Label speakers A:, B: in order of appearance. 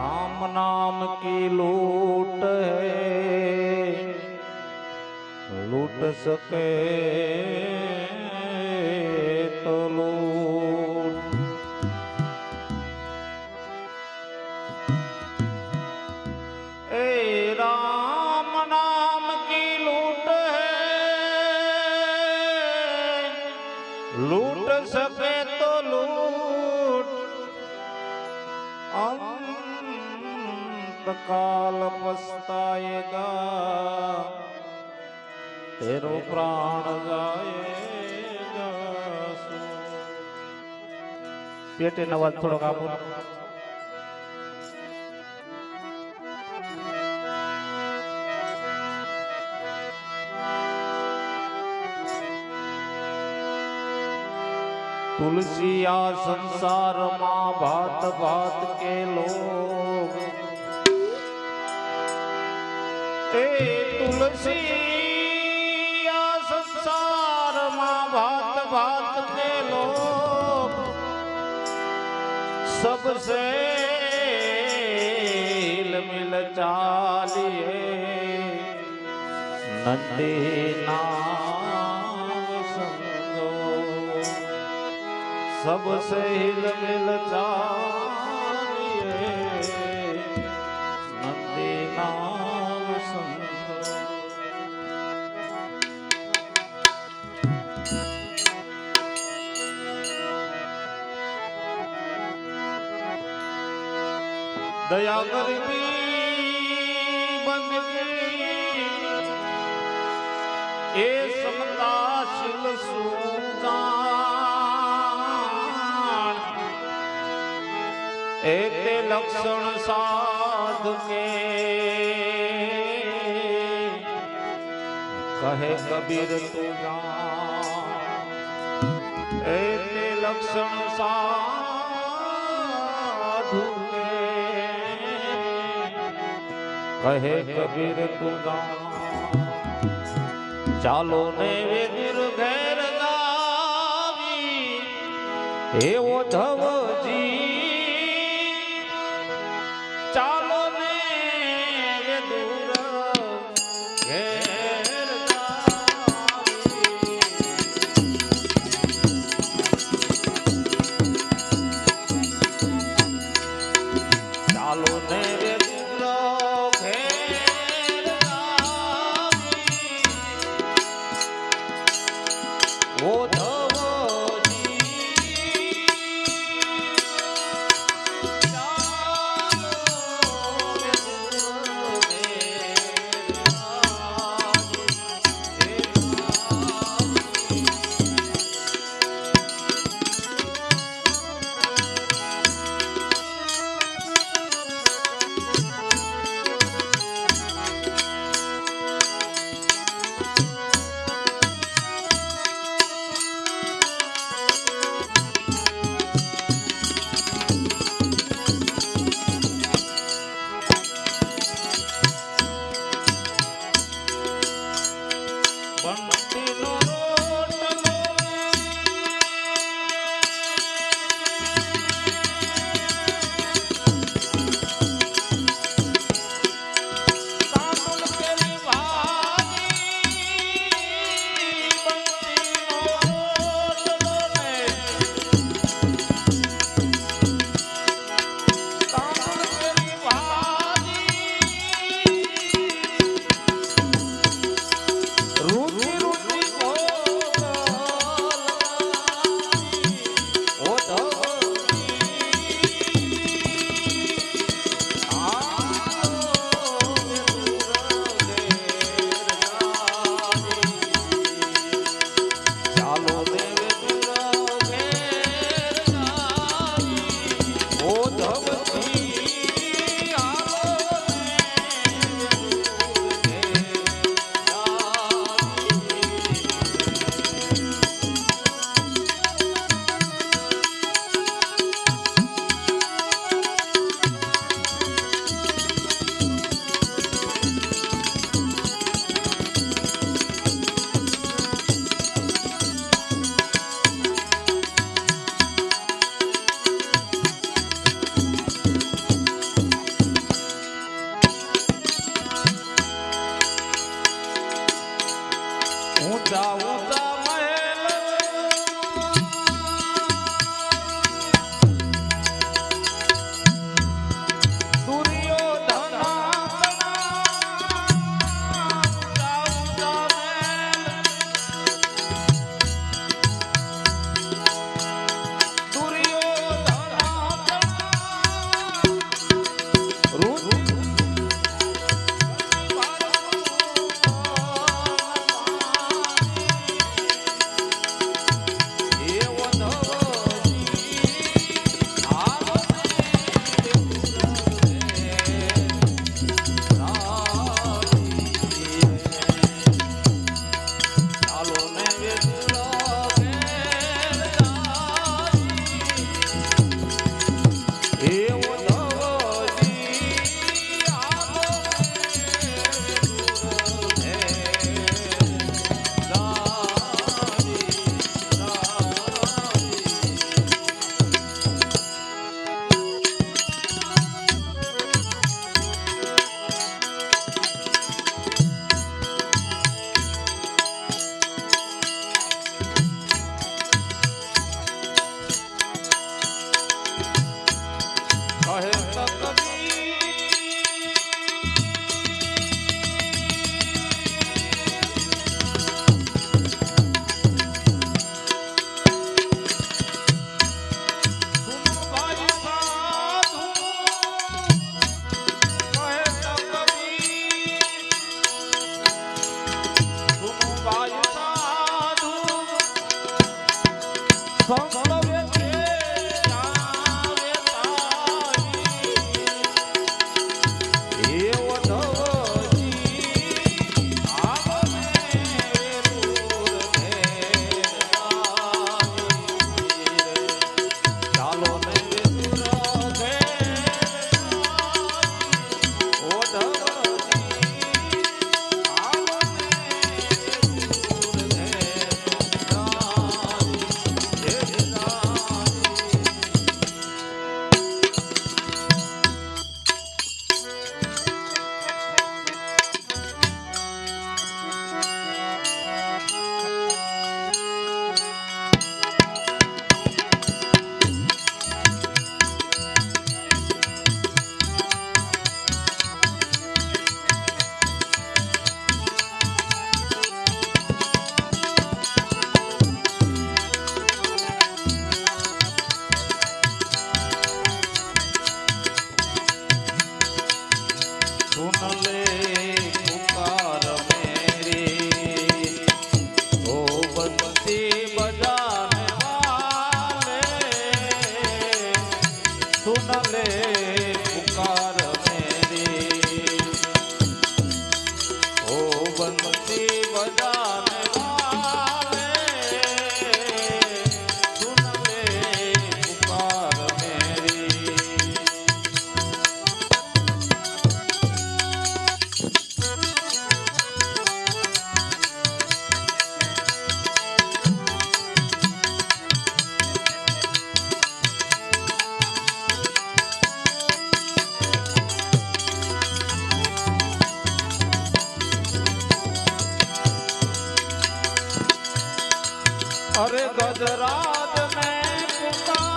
A: राम नाम की लूट है लूट सके તેરો પ્રાણ જાય પેટે નવાજ થોડોક આપો તુલસી આ સંસારમાં ભાત ભાત કે લોગ એ તુલસી सबसे हिल मिल चालिए नंदी नाम संगो सबसे हिल मिल એ તે લક્ષણ સાધ કે કહે કબીર તું જાન એ તે લક્ષણ સાધુ કહે કબીર તું ચાલો ને વેદિર ઘેર ગાવી. એવો ધવજી સુન લે अरे गजराज में पुकारा